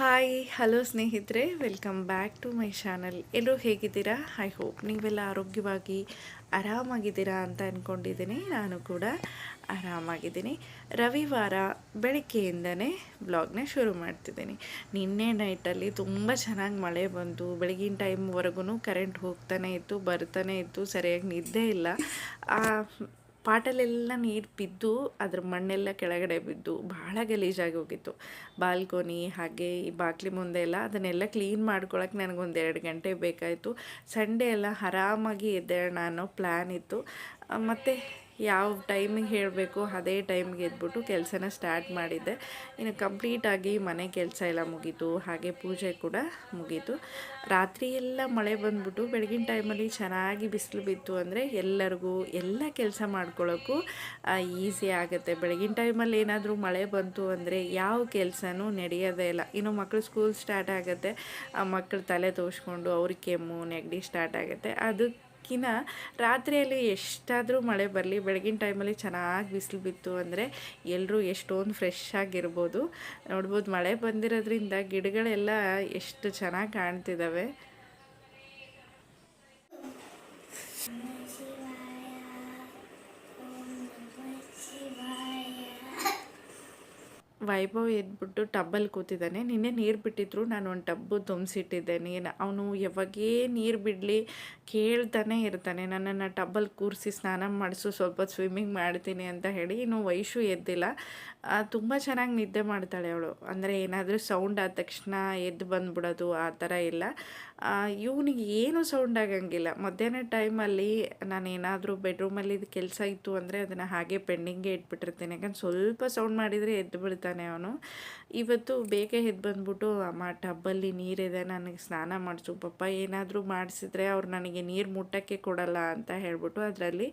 Hi hello ಸ್ನೇಹಿತರೆ welcome back to my channel ಎಲ್ಲರೂ ಹೇಗಿದ್ದೀರಾ? ಐ ಹೋಪ್ ನೀವೆಲ್ಲ ಆರೋಗ್ಯವಾಗಿ ಆರಾಮಾಗಿದ್ದೀರಾ ಅಂತ ಅಂದ್ಕೊಂಡಿದ್ದೀನಿ ನಾನು ಕೂಡ ಆರಾಮಾಗಿದ್ದೀನಿ. ರವಿವಾರ ಬೆಳಗ್ಗೆಯಿಂದನೇ ಬ್ಲಾಗ್ನ ಶುರು ಮಾಡ್ತಿದ್ದೀನಿ. ನಿನ್ನೆ ನೈಟಲ್ಲಿ ತುಂಬ ಚೆನ್ನಾಗಿ ಮಳೆ ಬಂತು. ಬೆಳಗಿನ ಟೈಮ್ವರೆಗೂ ಕರೆಂಟ್ ಹೋಗ್ತಾನೆ ಇತ್ತು, ಬರ್ತಾನೆ ಇತ್ತು, ಸರಿಯಾಗಿ ನಿದ್ದೆ ಇಲ್ಲ. ಪಾಟಲೆಲ್ಲ ನೀರು ಬಿದ್ದು ಅದ್ರ ಮಣ್ಣೆಲ್ಲ ಕೆಳಗಡೆ ಬಿದ್ದು ಭಾಳ ಗಲೀಜಾಗಿ ಹೋಗಿತ್ತು. ಬಾಲ್ಕೋನಿ ಹಾಗೆ ಈ ಬಾಕ್ಲಿ ಮುಂದೆ ಎಲ್ಲ ಅದನ್ನೆಲ್ಲ ಕ್ಲೀನ್ ಮಾಡ್ಕೊಳಕ್ಕೆ ನನಗೊಂದು ಎರಡು ಗಂಟೆ ಬೇಕಾಯಿತು. ಸಂಡೇ ಎಲ್ಲ ಆರಾಮಾಗಿ ಎದ್ದೇಳೋಣ ಅನ್ನೋ ಪ್ಲ್ಯಾನ್ ಇತ್ತು. ಮತ್ತು ಯಾವ ಟೈಮಿಗೆ ಹೇಳಬೇಕು ಅದೇ ಟೈಮ್ಗೆ ಎದ್ಬಿಟ್ಟು ಕೆಲಸನ ಸ್ಟಾರ್ಟ್ ಮಾಡಿದ್ದೆ. ಇನ್ನು ಕಂಪ್ಲೀಟಾಗಿ ಮನೆ ಕೆಲಸ ಎಲ್ಲ ಮುಗೀತು, ಹಾಗೆ ಪೂಜೆ ಕೂಡ ಮುಗೀತು. ರಾತ್ರಿ ಎಲ್ಲ ಮಳೆ ಬಂದ್ಬಿಟ್ಟು ಬೆಳಗಿನ ಟೈಮಲ್ಲಿ ಚೆನ್ನಾಗಿ ಬಿಸಿಲು ಬಿತ್ತು ಅಂದರೆ ಎಲ್ಲರಿಗೂ ಎಲ್ಲ ಕೆಲಸ ಮಾಡ್ಕೊಳ್ಳೋಕ್ಕೂ ಈಸಿ ಆಗುತ್ತೆ. ಬೆಳಗಿನ ಟೈಮಲ್ಲಿ ಏನಾದರೂ ಮಳೆ ಬಂತು ಅಂದರೆ ಯಾವ ಕೆಲಸನೂ ನಡೆಯೋದೇ ಇಲ್ಲ. ಇನ್ನು ಮಕ್ಕಳು ಸ್ಕೂಲ್ ಸ್ಟಾರ್ಟ್ ಆಗುತ್ತೆ ಮಕ್ಕಳು ತಲೆ ತೋರಿಸ್ಕೊಂಡು ಅವ್ರಿಗೆ ಕೆಮ್ಮು, ನೆಗಡಿ ಸ್ಟಾರ್ಟ್ ಆಗುತ್ತೆ. ಅದು ಅದಕ್ಕಿಂತ ರಾತ್ರಿಯಲ್ಲಿ ಎಷ್ಟಾದರೂ ಮಳೆ ಬರಲಿ, ಬೆಳಗಿನ ಟೈಮಲ್ಲಿ ಚೆನ್ನಾಗಿ ಬಿಸಿಲು ಬಿತ್ತು ಅಂದರೆ ಎಲ್ಲರೂ ಎಷ್ಟೊಂದು ಫ್ರೆಶ್ ಆಗಿರ್ಬೋದು. ನೋಡ್ಬೋದು ಮಳೆ ಬಂದಿರೋದ್ರಿಂದ ಗಿಡಗಳೆಲ್ಲ ಎಷ್ಟು ಚೆನ್ನಾಗಿ ಕಾಣ್ತಿದ್ದಾವೆ ವೈಭವ್ ಎದ್ಬಿಟ್ಟು ಟಬ್ಬಲ್ಲಿ ಕೂತಿದ್ದಾನೆ. ನಿನ್ನೆ ನೀರು ಬಿಟ್ಟಿದ್ರು ನಾನು ಒಂದು ಟಬ್ಬು ತುಂಬಿಸಿಟ್ಟಿದ್ದೇನೆ ಅವನು ಯಾವಾಗೇ ನೀರು ಬಿಡಲಿ ಕೇಳ್ತಾನೆ ಇರ್ತಾನೆ. ನನ್ನನ್ನು ಟಬ್ಬಲ್ಲಿ ಕೂರಿಸಿ ಸ್ನಾನ ಮಾಡಿಸು, ಸ್ವಲ್ಪ ಸ್ವಿಮ್ಮಿಂಗ್ ಮಾಡ್ತೀನಿ ಅಂತ ಹೇಳಿ. ಇನ್ನು ವಯಸ್ಸು ಎದ್ದಿಲ್ಲ. ತುಂಬ ಚೆನ್ನಾಗಿ ನಿದ್ದೆ ಮಾಡ್ತಾಳೆ ಅವಳು. ಅಂದರೆ ಏನಾದರೂ ಸೌಂಡ್ ಆದ ತಕ್ಷಣ ಎದ್ದು ಬಂದ್ಬಿಡೋದು ಆ ಥರ ಇಲ್ಲ. ಇವನಿಗೆ ಏನೂ ಸೌಂಡ್ ಆಗಂಗಿಲ್ಲ. ಮಧ್ಯಾಹ್ನ ಟೈಮಲ್ಲಿ ನಾನು ಏನಾದರೂ ಬೆಡ್ರೂಮಲ್ಲಿ ಇದು ಕೆಲಸ ಇತ್ತು ಅಂದರೆ ಅದನ್ನು ಹಾಗೆ ಪೆಂಡಿಂಗೇ ಇಟ್ಬಿಟ್ಟಿರ್ತೀನಿ. ಯಾಕಂದ್ರೆ ಸ್ವಲ್ಪ ಸೌಂಡ್ ಮಾಡಿದರೆ ಎದ್ದು ಬಿಡ್ತಾನೆ ಅವನು. ಇವತ್ತು ಬೇಗ ಎದ್ದು ಬಂದ್ಬಿಟ್ಟು, ಅಮ್ಮ, ಟಬ್ಬಲ್ಲಿ ನೀರಿದೆ, ನನಗೆ ಸ್ನಾನ ಮಾಡಿಸು. ಪಪ್ಪ, ಏನಾದರೂ ಮಾಡಿಸಿದ್ರೆ ಅವ್ರು ನನಗೆ ನೀರು ಮುಟ್ಟಕ್ಕೆ ಕೊಡಲ್ಲ ಅಂತ ಹೇಳ್ಬಿಟ್ಟು ಅದರಲ್ಲಿ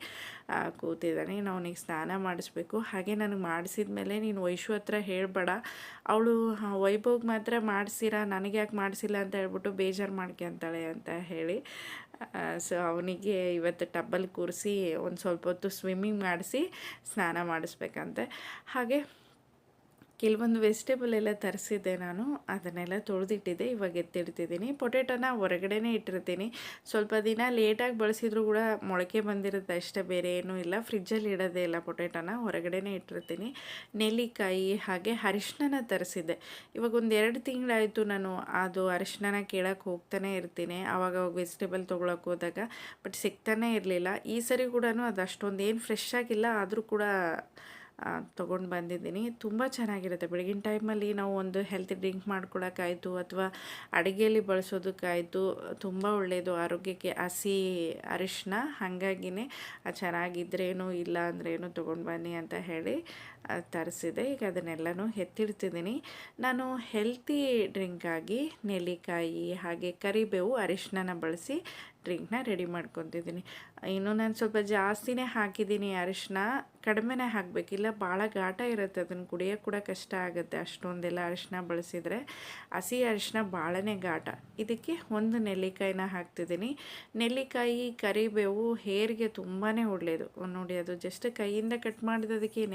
ಕೂತಿದ್ದಾನೆ. ನಾವು ಅವನಿಗೆ ಸ್ನಾನ ಮಾಡಿಸ್ಬೇಕು. ಹಾಗೆ ನನಗೆ ಮಾಡಿಸಿದ ಮೇಲೆ ನೀನು ವೈಶು ಹತ್ರ ಹೇಳಬೇಡ. ಅವಳು ವೈಭವ್ಗೆ ಮಾತ್ರ ಮಾಡಿಸಿರಾ ನನಗೆ ಯಾಕೆ ಮಾಡಿಸಿಲ್ಲ ಅಂತ ಹೇಳ್ಬಿಟ್ಟು ಬೇಜಾರು ಮಾಡ್ಕೊಂತಾಳೆ ಅಂತ ಹೇಳಿ ಸೊ ಅವನಿಗೆ ಇವತ್ತು ಟಬ್ಬಲ್ಲಿ ಕೂರಿಸಿ ಒಂದು ಸ್ವಲ್ಪ ಹೊತ್ತು ಸ್ವಿಮ್ಮಿಂಗ್ ಮಾಡಿಸಿ ಸ್ನಾನ ಮಾಡಿಸ್ಬೇಕಂತೆ. ಹಾಗೆ ಕೆಲವೊಂದು ವೆಜಿಟೇಬಲ್ ಎಲ್ಲ ತರಿಸಿದ್ದೆ ನಾನು. ಅದನ್ನೆಲ್ಲ ತೊಳೆದಿಟ್ಟಿದ್ದೆ. ಇವಾಗ ಎತ್ತಿಡ್ತಿದ್ದೀನಿ. ಪೊಟೇಟೋನ ಹೊರಗಡೆನೇ ಇಟ್ಟಿರ್ತೀನಿ. ಸ್ವಲ್ಪ ದಿನ ಲೇಟಾಗಿ ಬಳಸಿದ್ರು ಕೂಡ ಮೊಳಕೆ ಬಂದಿರುತ್ತೆ ಅಷ್ಟೇ, ಬೇರೆ ಏನೂ ಇಲ್ಲ. ಫ್ರಿಜ್ಜಲ್ಲಿ ಇಡೋದೇ ಇಲ್ಲ ಪೊಟೇಟೋನ ಹೊರಗಡೆನೇ ಇಟ್ಟಿರ್ತೀನಿ. ನೆಲ್ಲಿಕಾಯಿ ಹಾಗೆ ಅರಿಶಿನ ತರಿಸಿದ್ದೆ. ಇವಾಗ ಒಂದು ಎರಡು ತಿಂಗಳಾಯಿತು ನಾನು ಅದು ಅರಿಶಿನ ಕೇಳೋಕೆ ಹೋಗ್ತಾನೆ ಇರ್ತೀನಿ. ಆವಾಗ ವೆಜಿಟೇಬಲ್ ತೊಗೊಳಕ್ಕೆ ಹೋದಾಗ. ಬಟ್ ಸಿಗ್ತಾನೇ ಇರಲಿಲ್ಲ. ಈ ಸರಿ ಕೂಡ ಅದು ಅಷ್ಟೊಂದು ಏನು ಫ್ರೆಶ್ ಆಗಿಲ್ಲ. ಆದರೂ ಕೂಡ ತೊಗೊಂಡು ಬಂದಿದ್ದೀನಿ. ತುಂಬ ಚೆನ್ನಾಗಿರುತ್ತೆ. ಬೆಳಗಿನ ಟೈಮಲ್ಲಿ ನಾವು ಒಂದು ಹೆಲ್ತ್ ಡ್ರಿಂಕ್ ಮಾಡ್ಕೊಳಕ್ಕಾಯಿತು ಅಥವಾ ಅಡುಗೆಯಲ್ಲಿ ಬಳಸೋದಕ್ಕಾಯಿತು, ತುಂಬ ಒಳ್ಳೆಯದು ಆರೋಗ್ಯಕ್ಕೆ ಹಸಿ ಅರಿಶಿನ ಹಾಗಾಗಿನೇ ಚೆನ್ನಾಗಿದ್ರೇನು ಇಲ್ಲ ಅಂದ್ರೇನು ತೊಗೊಂಡು ಬನ್ನಿ ಅಂತ ಹೇಳಿ ತರಿಸಿದೆ. ಈಗ ಅದನ್ನೆಲ್ಲನೂ ಎತ್ತಿಡ್ತಿದ್ದೀನಿ. ನಾನು ಹೆಲ್ತಿ ಡ್ರಿಂಕಾಗಿ ನೆಲ್ಲಿಕಾಯಿ ಹಾಗೆ ಕರಿಬೇವು ಅರಿಶಿನ ಬಳಸಿ ಡ್ರಿಂಕ್ನ ರೆಡಿ ಮಾಡ್ಕೊತಿದ್ದೀನಿ. ಇನ್ನು ನಾನು ಸ್ವಲ್ಪ ಜಾಸ್ತಿನೇ ಹಾಕಿದ್ದೀನಿ ಅರಿಶಿನ. ಕಡಿಮೆನೇ ಹಾಕಬೇಕಿಲ್ಲ ಭಾಳ ಘಾಟ ಇರುತ್ತೆ ಅದನ್ನು ಕುಡಿಯೋ ಕೂಡ ಕಷ್ಟ ಆಗುತ್ತೆ ಅಷ್ಟೊಂದೆಲ್ಲ ಅರಿಶಿನ ಬಳಸಿದರೆ. ಹಸಿ ಅರಿಶಿನ ಭಾಳನೇ ಘಾಟ. ಇದಕ್ಕೆ ಒಂದು ನೆಲ್ಲಿಕಾಯಿನ ಹಾಕ್ತಿದ್ದೀನಿ. ನೆಲ್ಲಿಕಾಯಿ, ಕರಿಬೇವು, ಹೇರ್ಗೆ ತುಂಬಾ ಒಳ್ಳೆಯದು ನೋಡಿ ಅದು ಜಸ್ಟ್ ಕೈಯಿಂದ ಕಟ್ ಮಾಡಿದದಕ್ಕೇ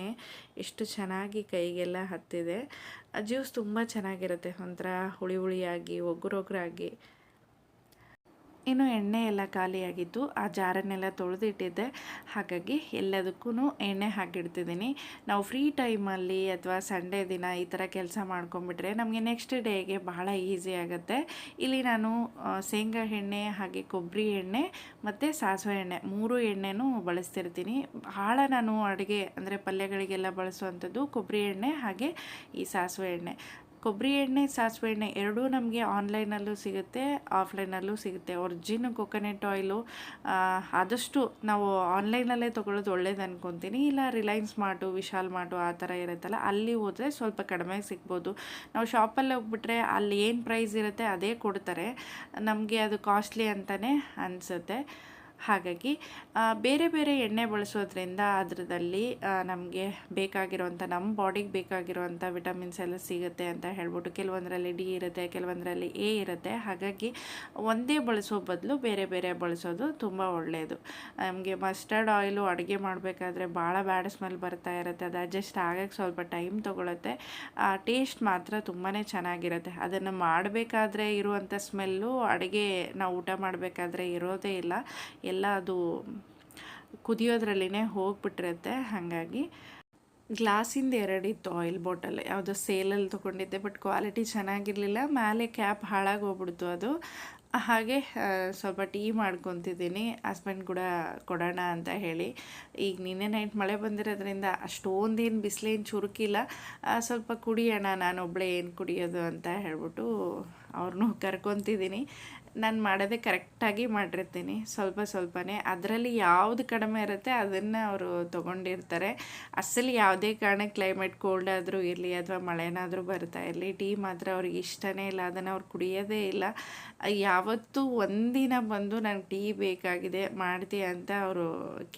ಎಷ್ಟು ಚೆನ್ನಾಗಿ ಕೈಗೆಲ್ಲ ಹತ್ತಿದೆ. ಜ್ಯೂಸ್ ತುಂಬ ಚೆನ್ನಾಗಿರುತ್ತೆ. ಒಂಥರ ಹುಳಿ ಹುಳಿಯಾಗಿ ಒಗ್ಗುರೊಗ್ರಾಗಿ ಇನ್ನು ಎಣ್ಣೆ ಎಲ್ಲ ಖಾಲಿಯಾಗಿದ್ದು ಆ ಜಾರನ್ನೆಲ್ಲ ತೊಳೆದಿಟ್ಟಿದ್ದೆ. ಹಾಗಾಗಿ ಎಲ್ಲದಕ್ಕೂ ಎಣ್ಣೆ ಹಾಕಿಡ್ತಿದ್ದೀನಿ. ನಾವು ಫ್ರೀ ಟೈಮಲ್ಲಿ ಅಥವಾ ಸಂಡೇ ದಿನ ಈ ಥರ ಕೆಲಸ ಮಾಡ್ಕೊಂಬಿಟ್ರೆ ನಮಗೆ ನೆಕ್ಸ್ಟ್ ಡೇಗೆ ಬಹಳ ಈಸಿ ಆಗುತ್ತೆ. ಇಲ್ಲಿ ನಾನು ಶೇಂಗಾ ಎಣ್ಣೆ ಹಾಗೆ ಕೊಬ್ಬರಿ ಎಣ್ಣೆ ಮತ್ತು ಸಾಸಿವೆ ಎಣ್ಣೆ ಮೂರು ಎಣ್ಣೆನೂ ಬಳಸ್ತಿರ್ತೀನಿ. ಭಾಳ ನಾನು ಅಡುಗೆ ಅಂದರೆ ಪಲ್ಯಗಳಿಗೆಲ್ಲ ಬಳಸುವಂಥದ್ದು ಕೊಬ್ಬರಿ ಎಣ್ಣೆ ಹಾಗೆ ಈ ಸಾಸಿವೆ ಎಣ್ಣೆ. ಕೊಬ್ಬರಿ ಎಣ್ಣೆ, ಸಾಸಿವೆ ಎಣ್ಣೆ ಎರಡೂ ನಮಗೆ ಆನ್ಲೈನಲ್ಲೂ ಸಿಗುತ್ತೆ ಆಫ್ಲೈನಲ್ಲೂ ಸಿಗುತ್ತೆ. ಒರ್ಜಿನ್ ಕೊಕೊನೆಟ್ ಆಯಿಲು ಆದಷ್ಟು ನಾವು ಆನ್ಲೈನಲ್ಲೇ ತೊಗೊಳ್ಳೋದು ಒಳ್ಳೇದು ಅನ್ಕೊತೀನಿ. ಇಲ್ಲ ರಿಲಯನ್ಸ್ ಮಾರ್ಟು ವಿಶಾಲ್ ಮಾರ್ಟು ಆ ಥರ ಇರುತ್ತಲ್ಲ, ಅಲ್ಲಿ ಹೋದರೆ ಸ್ವಲ್ಪ ಕಡಿಮೆ ಸಿಗ್ಬೋದು. ನಾವು ಶಾಪಲ್ಲಿ ಹೋಗ್ಬಿಟ್ರೆ ಅಲ್ಲಿ ಏನು ಪ್ರೈಸ್ ಇರುತ್ತೆ, ಅದೇ ಕೊಡ್ತಾರೆ. ನಮಗೆ ಅದು ಕಾಸ್ಟ್ಲಿ ಅಂತಲೇ ಅನಿಸುತ್ತೆ. ಹಾಗಾಗಿ ಬೇರೆ ಬೇರೆ ಎಣ್ಣೆ ಬಳಸೋದ್ರಿಂದ ಅದರದಲ್ಲಿ ನಮಗೆ ಬೇಕಾಗಿರುವಂಥ ನಮ್ಮ ಬಾಡಿಗೆ ಬೇಕಾಗಿರುವಂಥ ವಿಟಮಿನ್ಸ್ ಎಲ್ಲ ಸಿಗುತ್ತೆ ಅಂತ ಹೇಳ್ಬಿಟ್ಟು ಕೆಲವೊಂದರಲ್ಲಿ ಡಿ ಇರುತ್ತೆ, ಕೆಲವೊಂದರಲ್ಲಿ ಎ ಇರುತ್ತೆ. ಹಾಗಾಗಿ, ಒಂದೇ ಬಳಸೋ ಬದಲು ಬೇರೆ ಬೇರೆ ಬಳಸೋದು ತುಂಬ ಒಳ್ಳೆಯದು ನಮಗೆ ಮಸ್ಟರ್ಡ್ ಆಯಿಲು ಅಡುಗೆ ಮಾಡಬೇಕಾದ್ರೆ ಭಾಳ ಬ್ಯಾಡ್ ಸ್ಮೆಲ್ ಬರ್ತಾ ಇರುತ್ತೆ, ಅದು ಅಡ್ಜಸ್ಟ್ ಆಗೋಕ್ಕೆ ಸ್ವಲ್ಪ ಟೈಮ್ ತೊಗೊಳುತ್ತೆ. ಟೇಸ್ಟ್ ಮಾತ್ರ ತುಂಬಾ ಚೆನ್ನಾಗಿರುತ್ತೆ. ಅದನ್ನು ಮಾಡಬೇಕಾದ್ರೆ ಇರುವಂಥ ಸ್ಮೆಲ್ಲು ಅಡುಗೆ ನಾವು ಊಟ ಮಾಡಬೇಕಾದ್ರೆ ಇರೋದೇ ಇಲ್ಲ. ಎಲ್ಲ ಅದು ಕುದಿಯೋದ್ರಲ್ಲಿನೇ ಹೋಗ್ಬಿಟ್ಟಿರುತ್ತೆ. ಹಾಗಾಗಿ ಗ್ಲಾಸಿಂದ ಎರಡಿತ್ತು ಆಯಿಲ್ ಬಾಟಲ್. ಯಾವುದೋ ಸೇಲಲ್ಲಿ ತೊಗೊಂಡಿದ್ದೆ, ಬಟ್ ಕ್ವಾಲಿಟಿ ಚೆನ್ನಾಗಿರಲಿಲ್ಲ. ಮೇಲೆ ಕ್ಯಾಪ್ ಹಾಳಾಗಿ ಹೋಗ್ಬಿಡ್ತು ಅದು. ಹಾಗೆ ಸ್ವಲ್ಪ ಟೀ ಮಾಡ್ಕೊತಿದ್ದೀನಿ. ಹಸ್ಬೆಂಡ್ ಕೂಡ ಕೊಡೋಣ ಅಂತ ಹೇಳಿ. ಈಗ ನಿನ್ನೆ ನೈಟ್ ಮಳೆ ಬಂದಿರೋದ್ರಿಂದ ಅಷ್ಟೊಂದೇನು ಬಿಸಿಲೇನು ಚುರುಕಿಲ್ಲ. ಸ್ವಲ್ಪ ಕುಡಿಯೋಣ ನಾನು ಒಬ್ಬಳೇ ಏನು ಕುಡಿಯೋದು ಅಂತ ಹೇಳ್ಬಿಟ್ಟು ಅವ್ರನ್ನೂ ಕರ್ಕೊತಿದ್ದೀನಿ. ನಾನು ಮಾಡೋದೇ ಕರೆಕ್ಟಾಗಿ ಮಾಡಿರ್ತೀನಿ ಸ್ವಲ್ಪ ಸ್ವಲ್ಪನೇ. ಅದರಲ್ಲಿ ಯಾವುದು ಕಡಿಮೆ ಇರುತ್ತೆ ಅದನ್ನು ಅವರು ತೊಗೊಂಡಿರ್ತಾರೆ. ಅಸಲು ಯಾವುದೇ ಕಾರಣಕ್ಕೆ ಕ್ಲೈಮೇಟ್ ಕೋಲ್ಡ್ ಆದರೂ ಇರಲಿ ಅಥವಾ ಮಳೆನಾದರೂ ಬರ್ತಾ ಇರಲಿ ಟೀ ಮಾತ್ರ ಅವ್ರಿಗೆ ಇಷ್ಟನೇ ಇಲ್ಲ, ಅದನ್ನು ಅವ್ರು ಕುಡಿಯೋದೇ ಇಲ್ಲ. ಯಾವತ್ತೂ ಒಂದಿನ ಬಂದು ನನಗೆ ಟೀ ಬೇಕಾಗಿದೆ, ಮಾಡ್ತೀಯ ಅಂತ ಅವರು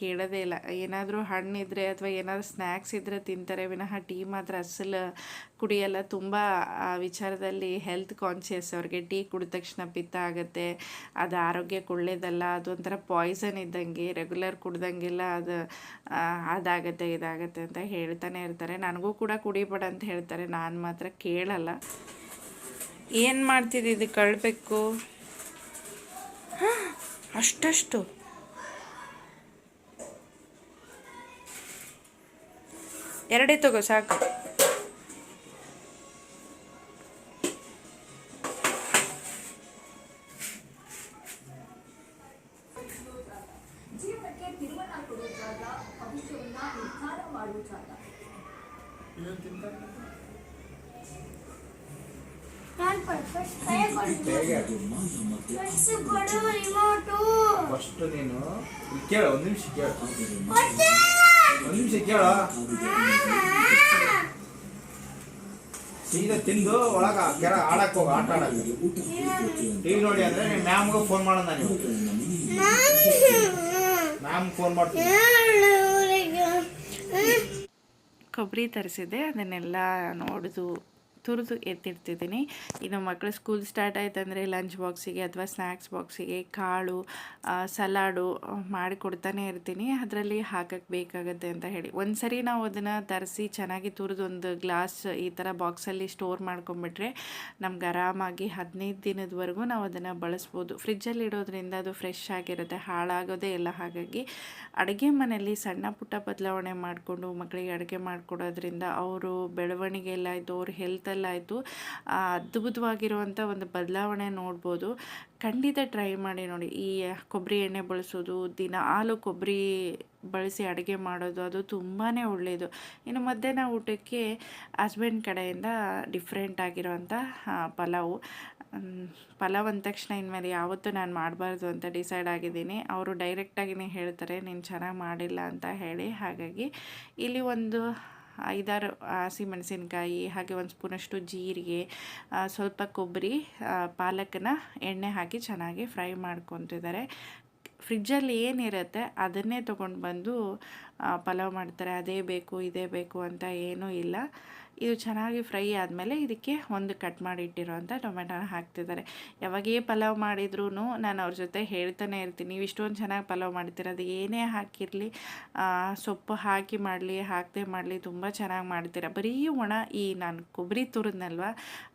ಕೇಳೋದೇ ಇಲ್ಲ. ಏನಾದರೂ ಹಣ್ಣಿದ್ರೆ ಅಥವಾ ಏನಾದರೂ ಸ್ನ್ಯಾಕ್ಸ್ ಇದ್ದರೆ ತಿಂತಾರೆ, ವಿನಃ ಟೀ ಮಾತ್ರ ಅಸಲು ಕುಡಿಯಲ್ಲ. ತುಂಬ ವಿಚಾರದಲ್ಲಿ ಹೆಲ್ತ್ ಕಾನ್ಷಿಯಸ್ ಅವ್ರಿಗೆ ಟೀ ಕುಡಿದ ತಕ್ಷಣ ಪಿತ್ತ ಆಗುತ್ತೆ. ಅದು ಆರೋಗ್ಯಕ್ಕೆ ಒಳ್ಳೇದಲ್ಲ ಅದೊಂಥರ ಪಾಯ್ಸನ್ ಇದ್ದಂಗೆ ರೆಗ್ಯುಲರ್ ಕುಡ್ದಂಗೆಲ್ಲ ಅದು ಅದಾಗತ್ತೆ, ಇದಾಗತ್ತೆ ಅಂತ ಹೇಳ್ತಾನೆ ಇರ್ತಾರೆ. ನನಗೂ ಕೂಡ ಕುಡಿಬೇಡ ಅಂತ ಹೇಳ್ತಾರೆ, ನಾನು ಮಾತ್ರ ಕೇಳಲ್ಲ. ಏನು ಮಾಡ್ತಿದ್ದಿದ್ದು ಕಳ್ಬೇಕು? ಅಷ್ಟಷ್ಟು. ಎರಡೇ ತಗೋ, ಸಾಕು. ಕೇಳು, ಒಂದು ನಿಮಿಷ ಕೇಳು. ಒಂದು ನಿಮಿಷ ಸೀದಾ ತಿಂದು ಒಳಗ ಕೆರ ಆಡಕ್ ಹೋಗ, ಆಟ ಆಡಕ್. ಟಿವಿ ನೋಡಿ ಅಂದ್ರೆ ನೀನ್ ಮ್ಯಾಮ್ಗೆ ಫೋನ್ ಮಾಡೋಣ ನೀವು. ಮ್ಯಾಮ್ ಫೋನ್ ಮಾಡ್ತೀನಿ. ಕೊಬ್ಬರಿ ತರಿಸಿದೆ ಅದನ್ನೆಲ್ಲ ನೋಡಿದು ತುರಿದು ಎತ್ತಿಡ್ತಿದ್ದೀನಿ ಇನ್ನು ಮಕ್ಕಳು ಸ್ಕೂಲ್ ಸ್ಟಾರ್ಟ್ ಆಯ್ತಂದರೆ ಲಂಚ್ ಬಾಕ್ಸಿಗೆ ಅಥವಾ ಸ್ನ್ಯಾಕ್ಸ್ ಬಾಕ್ಸಿಗೆ ಕಾಳು ಸಲಾಡು ಮಾಡಿಕೊಡ್ತಾನೆ ಮಾಡಿ ಕೊಡ್ತಾನೆ ಇರ್ತೀನಿ. ಅದರಲ್ಲಿ ಹಾಕಕ್ಕೆ ಬೇಕಾಗತ್ತೆ ಅಂತ ಹೇಳಿ. ಒಂದು ಸರಿ ನಾವು ಅದನ್ನು ತರಿಸಿ ಚೆನ್ನಾಗಿ ತುರಿದು ಒಂದು ಗ್ಲಾಸ್ ಈ ಥರ ಬಾಕ್ಸಲ್ಲಿ ಸ್ಟೋರ್ ಮಾಡ್ಕೊಂಬಿಟ್ರೆ ನಮ್ಗೆ ಆರಾಮಾಗಿ ಹದಿನೈದು ದಿನದವರೆಗೂ ನಾವು ಅದನ್ನು ಬಳಸ್ಬೋದು. ಫ್ರಿಜ್ಜಲ್ಲಿ ಇಡೋದ್ರಿಂದ ಅದು ಫ್ರೆಶ್ ಆಗಿರುತ್ತೆ, ಹಾಳಾಗೋದೇ ಇಲ್ಲ. ಹಾಗಾಗಿ ಅಡುಗೆ ಮನೆಯಲ್ಲಿ ಸಣ್ಣ ಪುಟ್ಟ ಬದಲಾವಣೆ ಮಾಡಿಕೊಂಡು ಮಕ್ಕಳಿಗೆ ಅಡುಗೆ ಮಾಡಿಕೊಡೋದ್ರಿಂದ ಅವರು ಬೆಳವಣಿಗೆ ಎಲ್ಲ ಆಯಿತು, ಅವ್ರ ಹೆಲ್ತಲ್ಲಾಯಿತು ಅದ್ಭುತವಾಗಿರುವಂಥ ಒಂದು ಬದಲಾವಣೆ ನೋಡ್ಬೋದು. ಖಂಡಿತ ಟ್ರೈ ಮಾಡಿ ನೋಡಿ. ಈ ಕೊಬ್ಬರಿ ಎಣ್ಣೆ ಬಳಸೋದು ದಿನ ಹಾಲು ಕೊಬ್ಬರಿ ಬಳಸಿ ಅಡುಗೆ ಮಾಡೋದು ಅದು ತುಂಬಾ ಒಳ್ಳೆಯದು ಇನ್ನು ಮಧ್ಯಾಹ್ನ ಊಟಕ್ಕೆ ಹಸ್ಬೆಂಡ್ ಕಡೆಯಿಂದ ಡಿಫ್ರೆಂಟ್ ಆಗಿರೋಂಥ ಆ, ಪಲಾವು. ಪಲಾವ್ ಅಂದ ತಕ್ಷಣ ಇನ್ಮೇಲೆ ಯಾವತ್ತೂ ನಾನು ಮಾಡಬಾರ್ದು ಅಂತ ಡಿಸೈಡ್ ಆಗಿದ್ದೀನಿ. ಅವರು ಡೈರೆಕ್ಟಾಗಿಯೇ ಹೇಳ್ತಾರೆ ನೀನು ಚೆನ್ನಾಗಿ ಮಾಡಿಲ್ಲ ಅಂತ ಹೇಳಿ. ಹಾಗಾಗಿ ಇಲ್ಲಿ ಒಂದು ಐದಾರು ಹಸಿಮೆಣಸಿನ್ಕಾಯಿ, ಹಾಗೆ ಒಂದು ಸ್ಪೂನಷ್ಟು ಜೀರಿಗೆ ಸ್ವಲ್ಪ ಕೊಬ್ಬರಿ ಪಾಲಕನ ಎಣ್ಣೆ ಹಾಕಿ ಚೆನ್ನಾಗಿ ಫ್ರೈ ಮಾಡ್ಕೊತಿದ್ದಾರೆ ಫ್ರಿಜ್ಜಲ್ಲಿ ಏನಿರುತ್ತೆ ಅದನ್ನೇ ತೊಗೊಂಡು ಬಂದು ಪಲಾವ್ ಮಾಡ್ತಾರೆ. ಅದೇ ಬೇಕು, ಇದೇ ಬೇಕು ಅಂತ ಏನೂ ಇಲ್ಲ. ಇದು ಚೆನ್ನಾಗಿ ಫ್ರೈ ಆದಮೇಲೆ ಇದಕ್ಕೆ ಒಂದು ಕಟ್ ಮಾಡಿ ಇಟ್ಟಿರೋಂಥ ಟೊಮೆಟೊನ ಹಾಕ್ತಿದ್ದಾರೆ. ಯಾವಾಗೇ ಪಲಾವ್ ಮಾಡಿದ್ರೂ ನಾನು ಅವ್ರ ಜೊತೆ ಹೇಳ್ತಾನೆ ಇರ್ತೀನಿ. ನೀವು ಇಷ್ಟೊಂದು ಚೆನ್ನಾಗಿ ಪಲಾವ್ ಮಾಡ್ತೀರ, ಅದು ಏನೇ ಹಾಕಿರಲಿ ಸೊಪ್ಪು ಹಾಕಿ ಮಾಡಲಿ, ಹಾಕದೆ ಮಾಡಲಿ, ತುಂಬ ಚೆನ್ನಾಗಿ ಮಾಡ್ತೀರ. ಬರೀ ಒಣ, ಈ ನಾನು ಕೊಬ್ಬರಿ ತುರಿದ್ನಲ್ವ,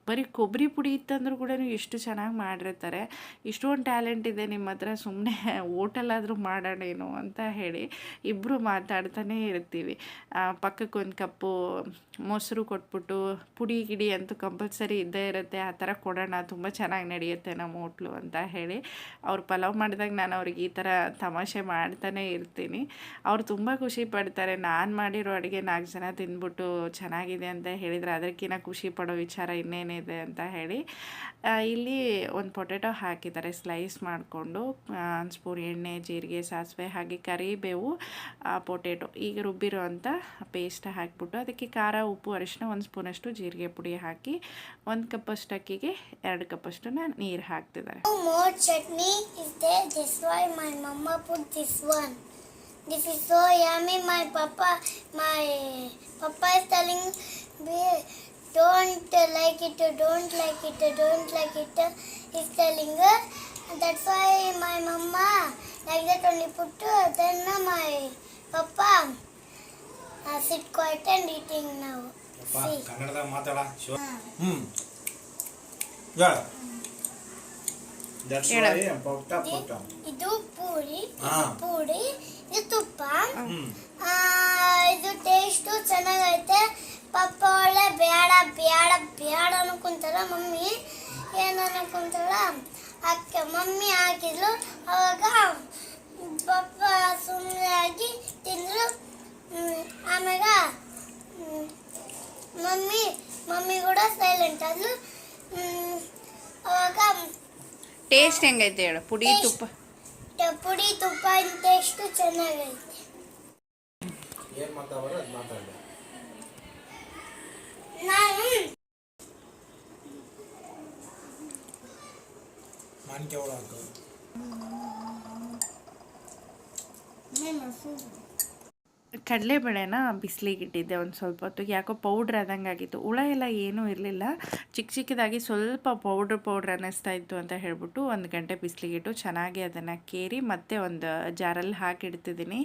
ಬರೀ ಕೊಬ್ಬರಿ ಪುಡಿ ಇತ್ತಂದ್ರೂ ಕೂಡ ಎಷ್ಟು ಚೆನ್ನಾಗಿ ಮಾಡಿರ್ತಾರೆ. ಇಷ್ಟೊಂದು ಟ್ಯಾಲೆಂಟ್ ಇದೆ ನಿಮ್ಮ ಹತ್ರ ಸುಮ್ಮನೆ ಹೋಟೆಲಾದರೂ ಮಾಡೋಣೇನು ಅಂತ ಹೇಳಿ ಇಬ್ಬರು ಮಾತಾಡ್ತಾನೆ ಇರ್ತೀವಿ. ಪಕ್ಕಕ್ಕೆ ಒಂದು ಕಪ್ಪು ಮೊಸರು ಕೊಟ್ಬಿಟ್ಟು ಪುಡಿ ಗಿಡಿ ಅಂತೂ ಕಂಪಲ್ಸರಿ ಇದ್ದೇ ಇರುತ್ತೆ, ಆ ಥರ ಕೊಡೋಣ, ತುಂಬ ಚೆನ್ನಾಗಿ ನಡೆಯುತ್ತೆ ನಮ್ಮ ಹೋಟ್ಲು ಅಂತ ಹೇಳಿ. ಅವ್ರು ಪಲಾವ್ ಮಾಡಿದಾಗ ನಾನು ಅವ್ರಿಗೆ ಈ ಥರ ತಮಾಷೆ ಮಾಡ್ತಾನೆ ಇರ್ತೀನಿ. ಅವ್ರು ತುಂಬ ಖುಷಿ ಪಡ್ತಾರೆ, ನಾನು ಮಾಡಿರೋ ಅಡುಗೆ ನಾಲ್ಕು ಜನ ತಿಂದ್ಬಿಟ್ಟು ಚೆನ್ನಾಗಿದೆ ಅಂತ ಹೇಳಿದರೆ ಅದಕ್ಕಿಂತ ಖುಷಿ ಪಡೋ ವಿಚಾರ ಇನ್ನೇನಿದೆ ಅಂತ ಹೇಳಿ. ಇಲ್ಲಿ ಒಂದು ಪೊಟೆಟೊ ಹಾಕಿದ್ದಾರೆ, ಸ್ಲೈಸ್ ಮಾಡಿಕೊಂಡು ಒಂದು ಸ್ಪೂನ್ ಎಣ್ಣೆ, ಜೀರಿಗೆ, ಸಾಸಿವೆ, ಹಾಗೆ ಕರಿಬೇವು ಪೊಟೆಟೊ. ಈಗ ರುಬ್ಬಿರೋ ಅಂತ ಪೇಸ್ಟ್ ಹಾಕಿಬಿಟ್ಟು ಅದಕ್ಕೆ ಖಾರ, ಉಪ್ಪು ಅರಿಶಿನ ತಕ್ಷಣ ಒಂದು ಸ್ಪೂನಷ್ಟು ಜೀರಿಗೆ ಪುಡಿ ಹಾಕಿ ಒಂದು ಕಪ್ಪಷ್ಟು ಅಕ್ಕಿಗೆ ಎರಡು ಕಪ್ಪಷ್ಟು ನೀರು ಹಾಕ್ತಿದ್ದಾರೆ No more chutney is there. That's why my mama put this one. This is so yummy. My papa, my papa is telling me, don't like it, don't like it, don't like it. He's telling her. That's why my mama like that only put. Then my papa uh, ಕನ್ನಡದಾಗ ಮಾತಾಡ ಶಿವ. ಹ್ಞೂ ಹೇಳ. ಹೇಳು. ಇದು ಪೂರಿ ಹಾ. ಇದು ಪೂರಿ ಇದು ತುಪ್ಪ. ಹ್ಞೂ ಆ, ಇದು ಟೇಸ್ಟು ಚೆನ್ನಾಗೈತೆ. ಪಪ್ಪ ಒಳ್ಳೆ ಬೇಡ ಬೇಡ ಬೇಡ ಅನ್ಕೊಂತಾರ ಮಮ್ಮಿ. ಏನು ಅನ್ಕೊಂತಾಳ ಅಕ್ಕ ಮಮ್ಮಿ ಹಾಕಿದ್ಲು. ಅವಾಗ ಪಪ್ಪ ಸುಮ್ಮನೆ ಟೇಸ್ಟ್ ಹೆಂಗೈತೆ ಹೇಳು ಪುಡಿ ತುಪ್ಪ ಟ- ಪುಡಿ ತುಪ್ಪ ಟೇಸ್ಟು ಚೆನ್ನಾಗೈತೆ ಏನು ಮಾತಾಡೋರು ಅದು ಮಾತಾಡ ನಾನು ಮಾನ್ಕೆ ಒಳಗೆ ಕಡಲೆಬೇಳೆನ ಬಿಸಿಲಿಗೆ ಇಟ್ಟಿದ್ದೆ ಒಂದು ಸ್ವಲ್ಪ ಹೊತ್ತು ಯಾಕೋ ಪೌಡ್ರ್ ಆದಂಗೆ ಆಗಿತ್ತು. ಹುಳ ಎಲ್ಲ ಏನೂ ಇರಲಿಲ್ಲ. ಚಿಕ್ಕ ಚಿಕ್ಕದಾಗಿ ಸ್ವಲ್ಪ ಪೌಡ್ರ್ ಪೌಡ್ರ್ ಅನ್ನಿಸ್ತಾ ಇತ್ತು ಅಂತ ಹೇಳ್ಬಿಟ್ಟು ಒಂದು ಗಂಟೆ ಬಿಸಿಲಿಗಿಟ್ಟು ಚೆನ್ನಾಗಿ ಅದನ್ನು ಕೇರಿ ಮತ್ತೆ ಒಂದು ಜಾರಲ್ಲಿ ಹಾಕಿಡ್ತಿದ್ದೀನಿ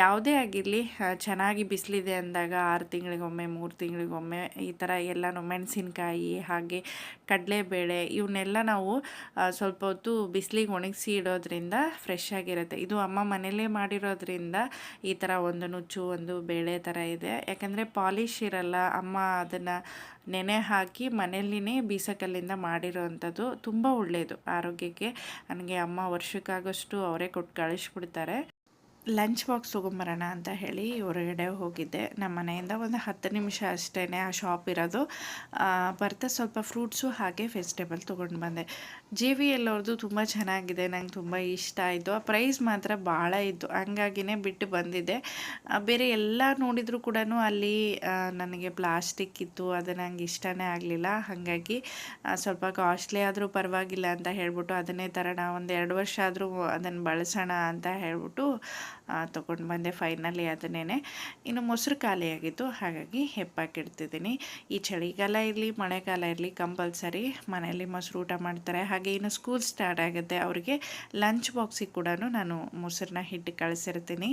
ಯಾವುದೇ ಆಗಿರಲಿ ಚೆನ್ನಾಗಿ ಬಿಸಿಲಿದೆ ಅಂದಾಗ ಆರು ತಿಂಗಳಿಗೊಮ್ಮೆ, ಮೂರು ತಿಂಗಳಿಗೊಮ್ಮೆ ಈ ಥರ ಎಲ್ಲನೂ ಮೆಣಸಿನ್ಕಾಯಿ ಹಾಗೆ ಕಡಲೆಬೇಳೆ ಇವನ್ನೆಲ್ಲ ನಾವು ಸ್ವಲ್ಪ ಹೊತ್ತು ಬಿಸಿಲಿಗೆ ಒಣಗಿಸಿ ಇಡೋದ್ರಿಂದ ಫ್ರೆಶ್ ಆಗಿರುತ್ತೆ. ಇದು ಅಮ್ಮ ಮನೇಲೇ ಮಾಡಿರೋದ್ರಿಂದ ಈ ಥರ ಒಂದು ನುಚ್ಚು ಒಂದು ಬೇಳೆ ಥರ ಇದೆ. ಯಾಕಂದರೆ ಪಾಲಿಶ್ ಇರಲ್ಲ, ಅಮ್ಮ ಅದನ್ನು ನೆನೆ ಹಾಕಿ ಮನೆಯಲ್ಲಿನೇ ಬೀಸಕಲ್ಲಿಂದ ಮಾಡಿರೋವಂಥದ್ದು ತುಂಬ ಒಳ್ಳೆಯದು ಆರೋಗ್ಯಕ್ಕೆ. ನನಗೆ ಅಮ್ಮ ವರ್ಷಕ್ಕಾಗಷ್ಟು ಅವರೇ ಕೊಟ್ಟು ಕಳಿಸ್ಬಿಡ್ತಾರೆ. ಲಂಚ್ ಬಾಕ್ಸ್ ತೊಗೊಂಬರೋಣ ಅಂತ ಹೇಳಿ ಹೊರಗಡೆ ಹೋಗಿದ್ದೆ. ನಮ್ಮ ಮನೆಯಿಂದ ಒಂದು ಹತ್ತು ನಿಮಿಷ ಅಷ್ಟೇ ಆ ಶಾಪ್ ಇರೋದು. ಬರ್ತಾ ಸ್ವಲ್ಪ ಫ್ರೂಟ್ಸು ಹಾಗೆ ವೆಜಿಟೇಬಲ್ ತೊಗೊಂಡು ಬಂದೆ. ಜೆ ವಿ ಎಲ್ ಅವ್ರದ್ದು ತುಂಬ ಚೆನ್ನಾಗಿದೆ, ನಂಗೆ ತುಂಬ ಇಷ್ಟ ಆಯಿತು. ಆ ಪ್ರೈಸ್ ಮಾತ್ರ ಭಾಳ ಇತ್ತು. ಹಂಗಾಗಿನೇ ಬಿಟ್ಟು ಬಂದಿದ್ದೆ. ಬೇರೆ ಎಲ್ಲ ನೋಡಿದರೂ ಕೂಡ ಅಲ್ಲಿ ನನಗೆ ಪ್ಲಾಸ್ಟಿಕ್ ಇತ್ತು, ಅದು ನಂಗೆ ಇಷ್ಟನೇ ಆಗಲಿಲ್ಲ. ಹಾಗಾಗಿ ಸ್ವಲ್ಪ ಕಾಸ್ಟ್ಲಿ ಆದರೂ ಪರವಾಗಿಲ್ಲ ಅಂತ ಹೇಳ್ಬಿಟ್ಟು ಅದನ್ನೇ ತರೋಣ, ಒಂದು ಎರಡು ವರ್ಷ ಆದರೂ ಅದನ್ನು ಬಳಸೋಣ ಅಂತ ಹೇಳ್ಬಿಟ್ಟು ತೊಗೊಂಡು ಬಂದೆ ಫೈನಲಿ ಅದನ್ನೇ ಇನ್ನು ಮೊಸರು ಖಾಲಿಯಾಗಿತ್ತು ಹಾಗಾಗಿ ಹೆಪ್ಪಾಕಿಡ್ತಿದ್ದೀನಿ. ಈ ಚಳಿಗಾಲ ಇರಲಿ, ಮಳೆಗಾಲ ಇರಲಿ ಕಂಪಲ್ಸರಿ ಮನೆಯಲ್ಲಿ ಮೊಸರು ಊಟ ಮಾಡ್ತಾರೆ. ಹಾಗೆ ಇನ್ನು ಸ್ಕೂಲ್ ಸ್ಟಾರ್ಟ್ ಆಗುತ್ತೆ. ಅವರಿಗೆ ಲಂಚ್ ಬಾಕ್ಸಿಗೆ ಕೂಡ ನಾನು ಮೊಸರನ್ನ ಹಿಟ್ಟು ಕಳಿಸಿರ್ತೀನಿ.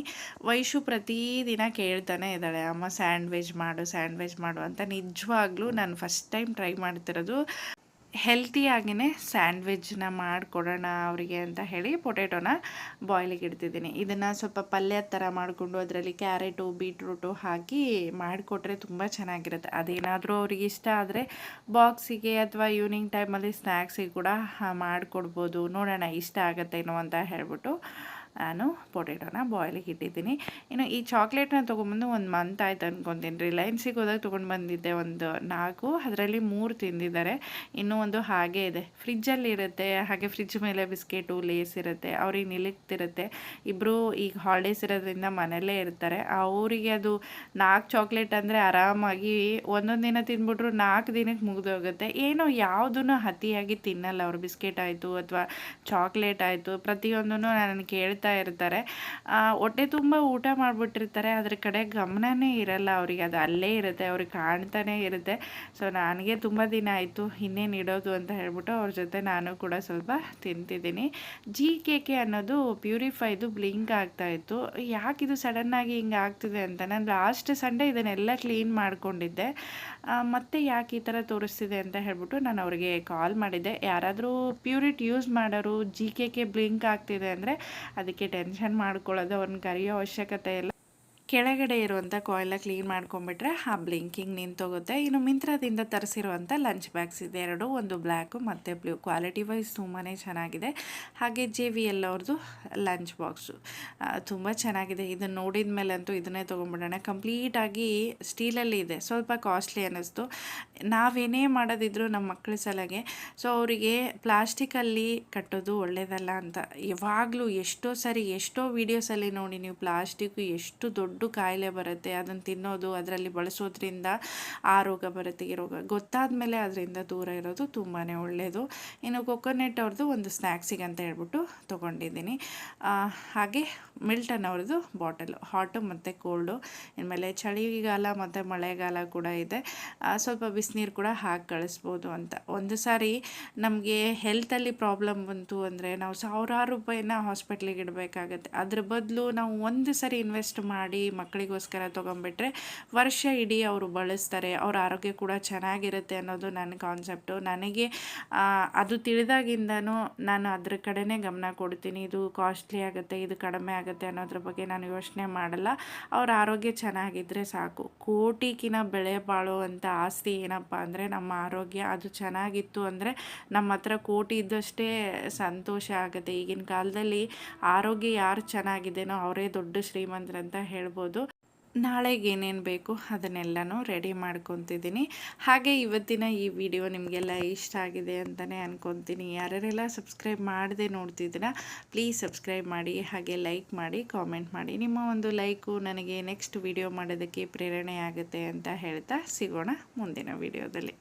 ವೈಶು ಪ್ರತಿದಿನ ಕೇಳ್ತಾನೆ ಇದ್ದಾಳೆ, ಅಮ್ಮ ಸ್ಯಾಂಡ್ವಿಚ್ ಮಾಡು ಸ್ಯಾಂಡ್ವಿಚ್ ಮಾಡು ಅಂತ. ನಿಜವಾಗ್ಲೂ ನಾನು ಫಸ್ಟ್ ಟೈಮ್ ಟ್ರೈ ಮಾಡ್ತಿರೋದು ಹೆಲ್ತಿಯಾಗಿಯೇ ಸ್ಯಾಂಡ್ವಿಚ್ನ ಮಾಡಿಕೊಡೋಣ ಅವರಿಗೆ ಅಂತ ಹೇಳಿ ಪೊಟೆಟೊನ ಬಾಯ್ಲಿಗೆ ಇಡ್ತಿದ್ದೀನಿ. ಇದನ್ನು ಸ್ವಲ್ಪ ಪಲ್ಯ ಥರ ಮಾಡಿಕೊಂಡು ಅದರಲ್ಲಿ ಕ್ಯಾರೆಟು, ಬೀಟ್ರೂಟು ಹಾಕಿ ಮಾಡಿಕೊಟ್ರೆ ತುಂಬ ಚೆನ್ನಾಗಿರುತ್ತೆ. ಅದೇನಾದರೂ ಅವ್ರಿಗೆ ಇಷ್ಟ ಆದರೆ ಬಾಕ್ಸಿಗೆ ಅಥವಾ ಈವ್ನಿಂಗ್ ಟೈಮಲ್ಲಿ ಸ್ನ್ಯಾಕ್ಸಿಗೆ ಕೂಡ ಮಾಡಿಕೊಡ್ಬೋದು. ನೋಡೋಣ ಇಷ್ಟ ಆಗುತ್ತೇನೋ ಅಂತ ಹೇಳ್ಬಿಟ್ಟು ನಾನು ಪೊಟೇಟೋನಾ ಬಾಯ್ಲಿಗೆ ಇಟ್ಟಿದ್ದೀನಿ. ಇನ್ನು ಈ ಚಾಕ್ಲೇಟ್ನ ತೊಗೊಂಬಂದು ಒಂದು ಮಂತ್ ಆಯ್ತು ಅನ್ಕೊತೀನಿ. ರಿಲಯನ್ಸಿಗೆ ಹೋದಾಗ ತೊಗೊಂಡು ಬಂದಿದ್ದೆ ಒಂದು ನಾಲ್ಕು, ಅದರಲ್ಲಿ ಮೂರು ತಿಂದಿದ್ದಾರೆ. ಇನ್ನೂ ಒಂದು ಹಾಗೆ ಇದೆ. ಫ್ರಿಜ್ಜಲ್ಲಿ ಇರುತ್ತೆ, ಹಾಗೆ ಫ್ರಿಜ್ ಮೇಲೆ ಬಿಸ್ಕೆಟು ಲೇಸ್ ಇರುತ್ತೆ, ಅವ್ರಿಗೆ ನಿಲುಕ್ತಿರುತ್ತೆ ಇಬ್ಬರು ಈಗ ಹಾಲಿಡೇಸ್ ಇರೋದ್ರಿಂದ ಮನೆಯಲ್ಲೇ ಇರ್ತಾರೆ. ಅವರಿಗೆ ಅದು ನಾಲ್ಕು ಚಾಕ್ಲೇಟ್ ಅಂದರೆ ಆರಾಮಾಗಿ ಒಂದೊಂದು ದಿನ ತಿಂದ್ಬಿಟ್ರು ನಾಲ್ಕು ದಿನಕ್ಕೆ ಮುಗಿದೋಗುತ್ತೆ. ಏನೋ ಯಾವುದನ್ನು ಅತಿಯಾಗಿ ತಿನ್ನಲ್ಲ ಅವರು. ಬಿಸ್ಕೆಟ್ ಆಯಿತು ಅಥವಾ ಚಾಕ್ಲೇಟ್ ಆಯಿತು ಪ್ರತಿಯೊಂದೂ ನಾನು ಕೇಳ್ತಾ ಇರ್ತಾರೆ. ಹೊಟ್ಟೆ ತುಂಬ ಊಟ ಮಾಡಿಬಿಟ್ಟಿರ್ತಾರೆ. ಅದ್ರ ಕಡೆ ಗಮನನೇ ಇರಲ್ಲ ಅವರಿಗೆ. ಅದು ಅಲ್ಲೇ ಇರುತ್ತೆ, ಅವ್ರಿಗೆ ಕಾಣ್ತಾನೆ ಇರುತ್ತೆ. ಸೊ ನನಗೆ ತುಂಬ ದಿನ ಆಯಿತು. ಇನ್ನೇನು ಇಡೋದು ಅಂತ ಹೇಳ್ಬಿಟ್ಟು ಅವ್ರ ಜೊತೆ ನಾನು ಕೂಡ ಸ್ವಲ್ಪ ತಿಂತಿದ್ದೀನಿ. ಜಿ ಕೆ ಕೆ ಅನ್ನೋದು ಪ್ಯೂರಿಫೈದು ಬ್ಲಿಂಕ್ ಆಗ್ತಾ ಇತ್ತು. ಯಾಕಿದು ಸಡನ್ನಾಗಿ ಹಿಂಗೆ ಆಗ್ತಿದೆ ಅಂತ. ನಾನು ಲಾಸ್ಟ್ ಸಂಡೇ ಇದನ್ನೆಲ್ಲ ಕ್ಲೀನ್ ಮಾಡ್ಕೊಂಡಿದ್ದೆ. ಮತ್ತೆ ಯಾಕೆ ಈ ಥರ ತೋರಿಸ್ತಿದೆ ಅಂತ ಹೇಳ್ಬಿಟ್ಟು ನಾನು ಅವರಿಗೆ ಕಾಲ್ ಮಾಡಿದ್ದೆ. ಯಾರಾದರೂ ಪ್ಯೂರಿಟ್ ಯೂಸ್ ಮಾಡೋರು ಜಿ ಕೆ ಕೆ ಬ್ಲಿಂಕ್ ಆಗ್ತಿದೆ ಅಂದರೆ ಅದಕ್ಕೆ ಟೆನ್ಷನ್ ಮಾಡ್ಕೊಳ್ಳೋದು ಅವ್ರನ್ನ ಕರೆಯೋ ಅವಶ್ಯಕತೆ ಇಲ್ಲ. ಕೆಳಗಡೆ ಇರುವಂಥ ಕಾಯಿಲ ಕ್ಲೀನ್ ಮಾಡ್ಕೊಂಡ್ಬಿಟ್ರೆ ಆ ಬ್ಲಿಂಕಿಂಗ್ ನಿಂತೋಗುತ್ತೆ ಇನ್ನು ಮಿಂತ್ರದಿಂದ ತರಿಸಿರುವಂಥ ಲಂಚ್ ಬ್ಯಾಗ್ಸ್ ಇದೆ ಎರಡು, ಒಂದು ಬ್ಲ್ಯಾಕು ಮತ್ತು ಬ್ಲೂ ಕ್ವಾಲಿಟಿ ವೈಸ್ ತುಂಬಾ ಚೆನ್ನಾಗಿದೆ. ಹಾಗೆ ಜೆ ವಿ ಎಲ್ ಅವ್ರದ್ದು ಲಂಚ್ ಬಾಕ್ಸು ತುಂಬ ಚೆನ್ನಾಗಿದೆ. ಇದನ್ನು ನೋಡಿದ ಮೇಲಂತೂ ಇದನ್ನೇ ತೊಗೊಂಡ್ಬಿಡೋಣ. ಕಂಪ್ಲೀಟಾಗಿ ಸ್ಟೀಲಲ್ಲಿ ಇದೆ. ಸ್ವಲ್ಪ ಕಾಸ್ಟ್ಲಿ ಅನ್ನಿಸ್ತು. ನಾವೇನೇ ಮಾಡೋದಿದ್ರು ನಮ್ಮ ಮಕ್ಕಳ ಸಲಗೆ. ಸೊ ಅವರಿಗೆ ಪ್ಲಾಸ್ಟಿಕಲ್ಲಿ ಕಟ್ಟೋದು ಒಳ್ಳೆಯದಲ್ಲ ಅಂತ. ಯಾವಾಗಲೂ ಎಷ್ಟೋ ಸರಿ, ಎಷ್ಟೋ ವೀಡಿಯೋಸಲ್ಲಿ ನೋಡಿ ನೀವು ಪ್ಲಾಸ್ಟಿಕ್ ಎಷ್ಟು ದೊಡ್ಡ ದೊಡ್ಡ ಕಾಯಿಲೆ ಬರುತ್ತೆ, ಅದನ್ನು ತಿನ್ನೋದು, ಅದರಲ್ಲಿ ಬಳಸೋದ್ರಿಂದ ಆ ರೋಗ ಬರುತ್ತೆ, ಈ ರೋಗ. ಗೊತ್ತಾದ ಮೇಲೆ ಅದರಿಂದ ದೂರ ಇರೋದು ತುಂಬಾ ಒಳ್ಳೆಯದು ಇನ್ನು ಕೊಕೊನೆಟ್ ಅವ್ರದ್ದು ಒಂದು ಸ್ನ್ಯಾಕ್ಸಿಗೆ ಅಂತ ಹೇಳ್ಬಿಟ್ಟು ತೊಗೊಂಡಿದ್ದೀನಿ. ಹಾಗೆ ಮಿಲ್ಟನ್ ಅವ್ರದ್ದು ಬಾಟಲು ಹಾಟು ಮತ್ತು ಕೋಲ್ಡು ಇನ್ಮೇಲೆ ಚಳಿಗಾಲ ಮತ್ತು ಮಳೆಗಾಲ ಕೂಡ ಇದೆ. ಸ್ವಲ್ಪ ಬಿಸಿನೀರು ಕೂಡ ಹಾಕಿ ಕಳಿಸ್ಬೋದು ಅಂತ. ಒಂದು ಸಾರಿ ನಮಗೆ ಹೆಲ್ತಲ್ಲಿ ಪ್ರಾಬ್ಲಮ್ ಬಂತು ಅಂದರೆ ನಾವು ಸಾವಿರಾರು ರೂಪಾಯಿನ ಹಾಸ್ಪಿಟ್ಲಿಗೆ ಇಡಬೇಕಾಗತ್ತೆ. ಅದ್ರ ಬದಲು ನಾವು ಒಂದು ಸರಿ ಇನ್ವೆಸ್ಟ್ ಮಾಡಿ ಮಕ್ಕಳಿಗೋಸ್ಕರ ತೊಗೊಂಬಿಟ್ರೆ ವರ್ಷ ಇಡೀ ಅವರು ಬಳಸ್ತಾರೆ, ಅವ್ರ ಆರೋಗ್ಯ ಕೂಡ ಚೆನ್ನಾಗಿರುತ್ತೆ ಅನ್ನೋದು ನನ್ನ ಕಾನ್ಸೆಪ್ಟು ನನಗೆ ಅದು ತಿಳಿದಾಗಿಂದನೂ ನಾನು ಅದ್ರ ಕಡೆನೇ ಗಮನ ಕೊಡ್ತೀನಿ. ಇದು ಕಾಸ್ಟ್ಲಿ ಆಗುತ್ತೆ, ಇದು ಕಡಿಮೆ ಆಗುತ್ತೆ ಅನ್ನೋದ್ರ ಬಗ್ಗೆ ನಾನು ಯೋಚನೆ ಮಾಡಲ್ಲ. ಅವ್ರ ಆರೋಗ್ಯ ಚೆನ್ನಾಗಿದ್ದರೆ ಸಾಕು. ಕೋಟಿಗಿನ ಬೆಳೆ ಬಾಳುವಂಥ ಆಸ್ತಿ ಏನಪ್ಪ ಅಂದರೆ ನಮ್ಮ ಆರೋಗ್ಯ. ಅದು ಚೆನ್ನಾಗಿತ್ತು ಅಂದರೆ ನಮ್ಮ ಹತ್ರ ಕೋಟಿ ಇದ್ದಷ್ಟೇ ಸಂತೋಷ ಆಗುತ್ತೆ. ಈಗಿನ ಕಾಲದಲ್ಲಿ ಆರೋಗ್ಯ ಯಾರು ಚೆನ್ನಾಗಿದೆನೋ ಅವರೇ ದೊಡ್ಡ ಶ್ರೀಮಂತರಂತ ಹೇಳ್ಬೋದು. ನಾಳೆಗೆ ಏನೇನು ಬೇಕು ಅದನ್ನೆಲ್ಲನೂ ರೆಡಿ ಮಾಡ್ಕೊತಿದ್ದೀನಿ. ಹಾಗೆ ಇವತ್ತಿನ ಈ ವಿಡಿಯೋ ನಿಮಗೆಲ್ಲ ಇಷ್ಟ ಆಗಿದೆ ಅಂತಲೇ ಅಂದ್ಕೊತೀನಿ ಯಾರ್ಯಾರೆಲ್ಲ ಸಬ್ಸ್ಕ್ರೈಬ್ ಮಾಡದೆ ನೋಡ್ತಿದ್ದೀರಾ, ಪ್ಲೀಸ್ ಸಬ್ಸ್ಕ್ರೈಬ್ ಮಾಡಿ, ಹಾಗೆ ಲೈಕ್ ಮಾಡಿ, ಕಾಮೆಂಟ್ ಮಾಡಿ. ನಿಮ್ಮ ಒಂದು ಲೈಕು ನನಗೆ ನೆಕ್ಸ್ಟ್ ವಿಡಿಯೋ ಮಾಡೋದಕ್ಕೆ ಪ್ರೇರಣೆ ಆಗುತ್ತೆ ಅಂತ ಹೇಳ್ತಾ ಸಿಗೋಣ ಮುಂದಿನ ವಿಡಿಯೋದಲ್ಲಿ.